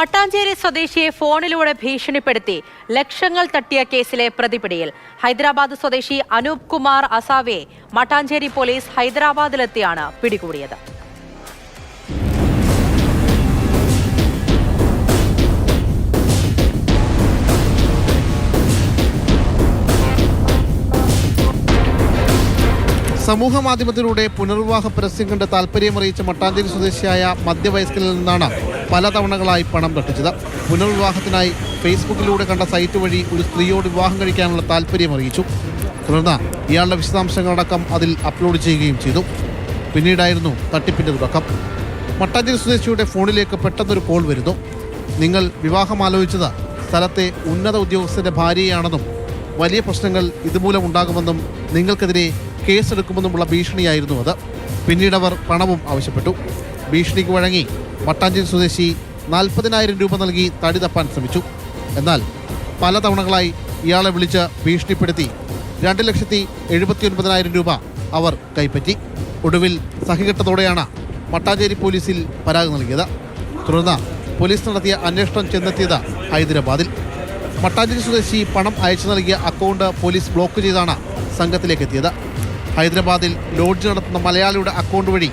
മട്ടാഞ്ചേരി സ്വദേശിയെ ഫോണിലൂടെ ഭീഷണിപ്പെടുത്തി ലക്ഷങ്ങൾ തട്ടിയ കേസിലെ പ്രതിപിടിയിൽ. ഹൈദരാബാദ് സ്വദേശി അനൂപ് കുമാർ അസാവെ മട്ടാഞ്ചേരി പോലീസ് ഹൈദരാബാദിലെത്തിയാണ് പിടികൂടിയത്. സമൂഹ മാധ്യമത്തിലൂടെ പുനർവിവാഹ പരസ്യം കണ്ട് താല്പര്യമറിയിച്ച മട്ടാഞ്ചേരി സ്വദേശിയായ മധ്യവയസ്കരിൽ നിന്നാണ് പലതവണകളായി പണം തട്ടിച്ചത്. പുനർവിവാഹത്തിനായി ഫേസ്ബുക്കിലൂടെ കണ്ട സൈറ്റ് വഴി ഒരു സ്ത്രീയോട് വിവാഹം കഴിക്കാനുള്ള താല്പര്യം അറിയിച്ചു തുടർന്ന് ഇയാളുടെ വിശദാംശങ്ങളടക്കം അതിൽ അപ്ലോഡ് ചെയ്യുകയും ചെയ്തു. പിന്നീടായിരുന്നു തട്ടിപ്പിന്റെ തുടക്കം. മട്ടാഞ്ചേരി സ്വദേശിയുടെ ഫോണിലേക്ക് പെട്ടെന്നൊരു കോൾ വരുന്നു. നിങ്ങൾ വിവാഹം ആലോചിച്ചത് സ്ഥലത്തെ ഉന്നത ഉദ്യോഗസ്ഥന്റെ ഭാര്യയാണെന്നും വലിയ പ്രശ്നങ്ങൾ ഇതുമൂലം ഉണ്ടാകുമെന്നും നിങ്ങൾക്കെതിരെ കേസെടുക്കുമെന്നുമുള്ള ഭീഷണിയായിരുന്നു അത്. പിന്നീട് അവർ പണവും ആവശ്യപ്പെട്ടു. ഭീഷണിക്ക് വഴങ്ങി മട്ടാഞ്ചേരി സ്വദേശി നാൽപ്പതിനായിരം രൂപ നൽകി തടി തപ്പാൻ ശ്രമിച്ചു. എന്നാൽ പല തവണകളായി ഇയാളെ വിളിച്ച് ഭീഷണിപ്പെടുത്തി രണ്ട് ലക്ഷത്തി എഴുപത്തി ഒൻപതിനായിരം രൂപ അവർ കൈപ്പറ്റി. ഒടുവിൽ സഹികെട്ടതോടെയാണ് മട്ടാഞ്ചേരി പോലീസിൽ പരാതി നൽകിയത്. തുടർന്ന് പോലീസ് നടത്തിയ അന്വേഷണം ചെന്നെത്തിയത് ഹൈദരാബാദിൽ. മട്ടാഞ്ചേരി സ്വദേശി പണം അയച്ചു നൽകിയ അക്കൗണ്ട് പോലീസ് ബ്ലോക്ക് ചെയ്താണ് സംഘത്തിലേക്ക് എത്തിയത്. ഹൈദരാബാദിൽ ലോഡ്ജ് നടത്തുന്ന മലയാളിയുടെ അക്കൗണ്ട് വഴി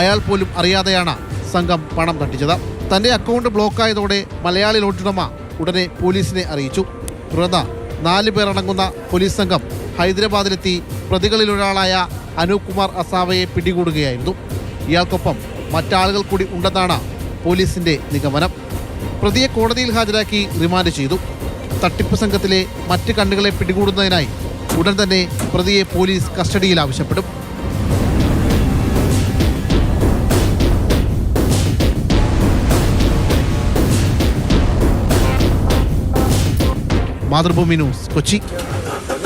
അയാൾ പോലും അറിയാതെയാണ് സംഘം പണം തട്ടിച്ചത്. തന്റെ അക്കൗണ്ട് ബ്ലോക്കായതോടെ മലയാളി ലോഡ്ജുടമ ഉടനെ പോലീസിനെ അറിയിച്ചു. തുടർന്ന് നാല് പേരടങ്ങുന്ന പോലീസ് സംഘം ഹൈദരാബാദിലെത്തി പ്രതികളിലൊരാളായ അനൂപ് കുമാർ അസാവയെ പിടികൂടുകയായിരുന്നു. ഇയാൾക്കൊപ്പം മറ്റാളുകൾ കൂടി ഉണ്ടെന്നാണ് പോലീസിന്റെ നിഗമനം. പ്രതിയെ കോടതിയിൽ ഹാജരാക്കി റിമാൻഡ് ചെയ്തു. തട്ടിപ്പ് സംഘത്തിലെ മറ്റ് കണ്ണുകളെ പിടികൂടുന്നതിനായി ഉടൻ തന്നെ പ്രതിയെ പോലീസ് കസ്റ്റഡിയിൽ ആവശ്യപ്പെടും. മാതൃഭൂമി ന്യൂസ് കൊച്ചി.